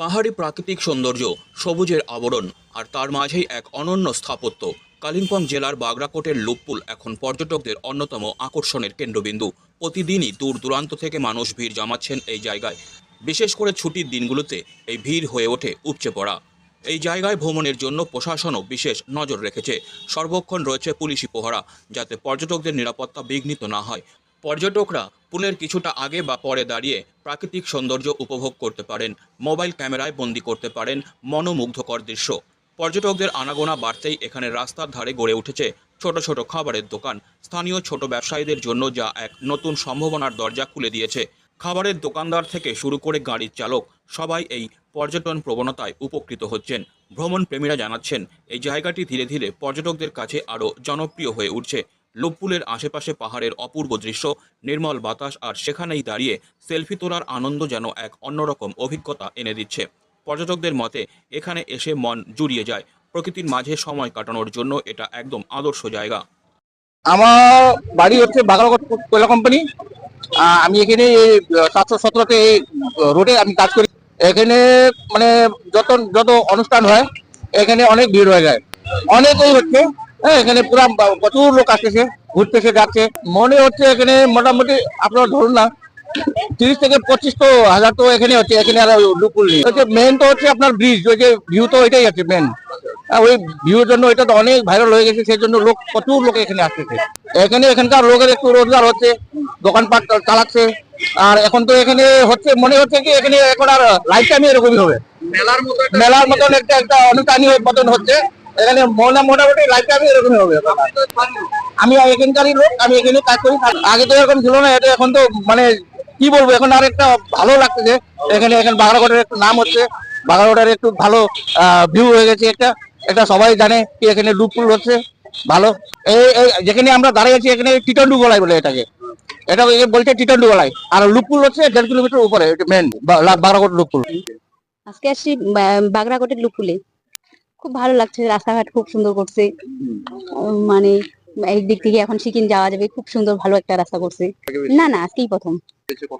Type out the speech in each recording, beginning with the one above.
পাহাড়ি প্রাকৃতিক সৌন্দর্য, সবুজের আবরণ আর তার মাঝেই এক অনন্য স্থাপত্য। কালিম্পং জেলার বাগরাকোটের লুপপুল এখন পর্যটকদের অন্যতম আকর্ষণের কেন্দ্রবিন্দু। প্রতিদিনই দূর দূরান্ত থেকে মানুষ ভিড় জমাচ্ছেন এই জায়গায়। বিশেষ করে ছুটির দিনগুলোতে এই ভিড় হয়ে ওঠে উপচে পড়া। এই জায়গায় ভ্রমণের জন্য প্রশাসনও বিশেষ নজর রেখেছে। সর্বক্ষণ রয়েছে পুলিশি প্রহরা যাতে পর্যটকদের নিরাপত্তা বিঘ্নিত না হয়। পর্যটকরা পুলের কিছুটা আগে বা পরে দাঁড়িয়ে প্রাকৃতিক সৌন্দর্য উপভোগ করতে পারেন, মোবাইল ক্যামেরায় বন্দি করতে পারেন মনোমুগ্ধকর দৃশ্য। পর্যটকদের আনাগোনা বাড়তেই এখানে রাস্তার ধারে গড়ে উঠেছে ছোট ছোট খাবারের দোকান। স্থানীয় ছোট ব্যবসায়ীদের জন্য যা এক নতুন সম্ভাবনার দরজা খুলে দিয়েছে। খাবারের দোকানদার থেকে শুরু করে গাড়ির চালক সবাই এই পর্যটন প্রবণতায় উপকৃত হচ্ছেন। ভ্রমণ প্রেমীরা জানাচ্ছেন, এই জায়গাটি ধীরে ধীরে পর্যটকদের কাছে আরও জনপ্রিয় হয়ে উঠছে। লোকপুলের আশেপাশে পাহাড়ের অপূর্ব দৃশ্য, নির্মল বাতাস আর সেখানেই দাঁড়িয়ে সেলফি তোলার আনন্দ যেন এক অন্যরকম অভিজ্ঞতা এনে দিচ্ছে। পর্যটকদের মতে, এখানে এসে মন জুড়িয়ে যায়। প্রকৃতির মাঝে সময় কাটানোর জন্য এটা একদম আদর্শ জায়গা। আমার বাড়ি হচ্ছে বাগলাকোট কয়লা কোম্পানি। আমি এখানে সাতশো সতেরোতে রোডে আমি কাজ করি। এখানে মানে যত যত অনুষ্ঠান হয়, এখানে অনেক ভিড় হয়ে যায়। অনেকই হচ্ছে। হ্যাঁ এখানে পুরা প্রচুর লোক আসতেছে ঘুরতেছে যাচ্ছে। মনে হচ্ছে এখানে মোটামুটি আপনারা ধরুন না তিরিশ থেকে পঁচিশ তো হাজার তো এখানে হচ্ছে এখানে আর লুকুল নেই। হচ্ছে মেন তো হচ্ছে আপনার ব্রিজ ওই যে ভিউ তো ওইটাই আছে মেন ওই ভিউর জন্য এটা তো অনেক ভাইরাল হয়ে গেছে সেই জন্য লোক প্রচুর লোক এখানে আসতেছে। এখানে এখানকার লোকের একটু রোজগার হচ্ছে দোকানপাট চালাচ্ছে। আর এখন তো এখানে হচ্ছে মনে হচ্ছে কি এখানে এখন আর লাইফ টাইম এরকমই হবে। মেলার মতো মেলার মতন একটা একটা অনুষ্ঠানই মতন হচ্ছে। এখানে মনে মোটামুটি লাইফ টাইম এরকমই হবে। আমি এখানকারই লোক, আমি এখানে কাজ করি। আগে তো এরকম ছিল না, এটা এখন তো মানে কি বলব, এখন আর একটা ভালো লাগতেছে। এখানে এখানে বাগড়াকোটের একটু নাম হচ্ছে। বাগড়াকোটের একটু ভালো ভিউ হয়ে গেছে একটা। এটা সবাই জানে কি এখানে লুপুল হচ্ছে। ভালো। এই যেখানে আমরা দাঁড়িয়ে আছি, এখানে টিটন্ডু গলায় বলে এটাকে। এটা বলছে টিটন্ডু গলায় আর লুপুল হচ্ছে দেড় কিলোমিটার উপরে মেন বাগড়াকোট লুপুল আজকে আসছি বাগরাকোটের লুকুলে খুব ভালো লাগছে রাস্তাঘাট খুব সুন্দর করছে। মানে এই দিক থেকে এখন সিকিম যাওয়া যাবে খুব সুন্দর ভালো একটা রাস্তা করছে। না না আজকেই প্রথম।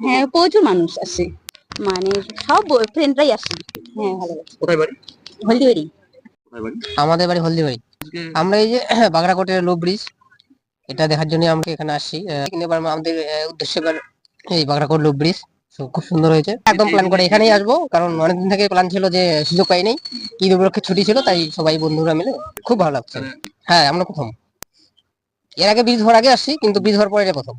হ্যাঁ প্রচুর মানুষ আসছে মানে সব ফ্রেন্ডরাই আসে। হ্যাঁ ভালো লাগছে। কোথায় বাড়ি? হলদিবাড়ি। আমাদের বাড়ি হলদিবাড়ি। আমরা এই যে বাগড়াকোটের লো ব্রিজ এটা দেখার জন্য আমরা এখানে আসি। আহ, এবার আমাদের উদ্দেশ্য এই বাগড়াকোট লো ব্রিজ খুব সুন্দর হয়েছে। একদম প্ল্যান করে এখানেই আসব, কারণ অনেকদিন থেকে প্ল্যান ছিল যে সুযোগ পাইনি। নাই ঈদ উপলক্ষে ছুটি ছিল, তাই সবাই বন্ধুরা মিলে খুব ভালো লাগছে। হ্যাঁ আমরা প্রথম। এর আগে ব্রিজ হওয়ার আগে আসছি, কিন্তু ব্রিজ হওয়ার পরে এটা প্রথম।